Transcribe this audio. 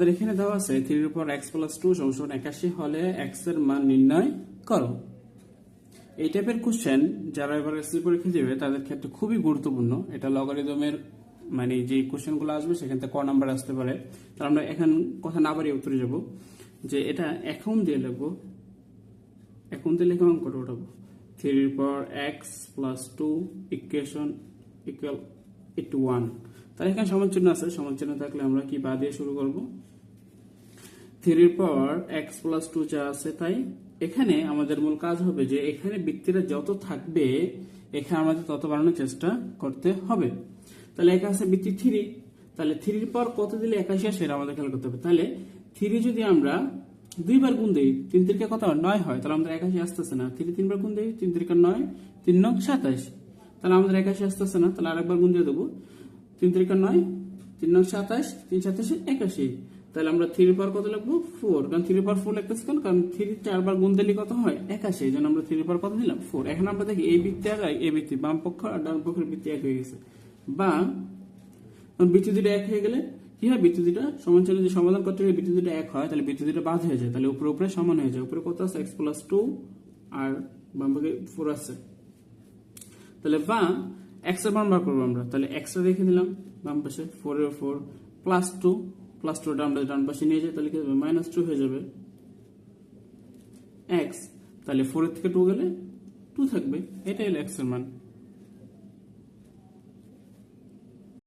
আমাদের এখানে দেওয়া আছে থ্রির উপর এক্স প্লাস টু সমান একাশি হলে এক্সের মান নির্ণয় করো। এই টাইপের কোশ্চেন যারা এবার এসএসসি পরীক্ষা দেবে, তাদের ক্ষেত্রে খুবই গুরুত্বপূর্ণ। এটা লগারিদমের মানে যে কোশ্চেনগুলো আসবে, সেখান থেকে ক নাম্বার আসতে পারে। তাহলে আমরা এখন কথা না বাড়িয়ে উত্তরে যাব, যে এটা এখন দিয়ে লিখব, এখন দিয়ে লিখে অঙ্কটা উঠাবো। থ্রির পর x plus two equation equal to one তাহলে এখানে সমানচিহ্ন আছে। সমানচিহ্ন থাকলে আমরা কি বা দিয়ে শুরু করব? থ্রির পর এক্স প্লাস টু যা আছে তাই এখানে আমাদের মূল কাজ হবে যে এখানে বৃত্তিটা যত থাকবে, এখানে আমাদের তত বাড়ানোর চেষ্টা করতে হবে। তাহলে এখানে আছে বৃত্তি থ্রি তাহলে থ্রির পর কত দিলে একাশি আসে আমাদের খেয়াল করতে হবে। তাহলে থ্রি যদি আমরা দুইবার গুণ দিই, তিন তিরিকা কত? নয় হয়। তাহলে আমাদের একাশি আসতেছে না। থ্রি তিনবার গুণ দিই, তিন তিরিকা নয়, তিন নং সাতাশ। তাহলে আমাদের একাশি আসতেছে না। তাহলে আরেকবার গুণ দিয়ে দেবো। তিন তিরিকা নয়, তিন নয় সাতাশ, তিন সাতাশে একাশি। তাহলে আমরা থ্রি পর কত লিখব? ফোর কারণ থ্রি পর ফোর লিখতেছি কেন? কারণ থ্রি চারবার গুণ দিলে কত হয়? একাশি। এই জন্য আমরা থ্রি পর কত দিলাম ফোর এখন আমরা দেখি এই বৃত্তি আর এই বৃত্তি। বাম পক্ষ আর ডান পক্ষের বৃত্তি এক হয়ে গেছে। বা বৃত্তি দুটো এক হয়ে গেলে কি হয়? বৃত্তি দুটো সমান ছিল যে সমাধান করতে গেলে বৃত্তি দুটো এক হয়। তাহলে বৃত্তি দুটো বাদ হয়ে যায়। তাহলে উপরে উপরে সমান হয়ে যায়। উপরে কত আছে? এক্স প্লাস টু আর বাম পক্ষে ফোর আছে। তাহলে বা এক্সের মান বার করব আমরা। তাহলে এক্স টা রেখে দিলাম বাম পাশে ফোর এর ফোর প্লাস টু প্লাস টুটা আমরা ডান পাশে নিয়ে যাই, তাহলে কি হবে? মাইনাস টু হয়ে যাবে। এক্স তাহলে ফোর এর থেকে টু গেলে টু থাকবে। এটাই হলো এক্সের মান।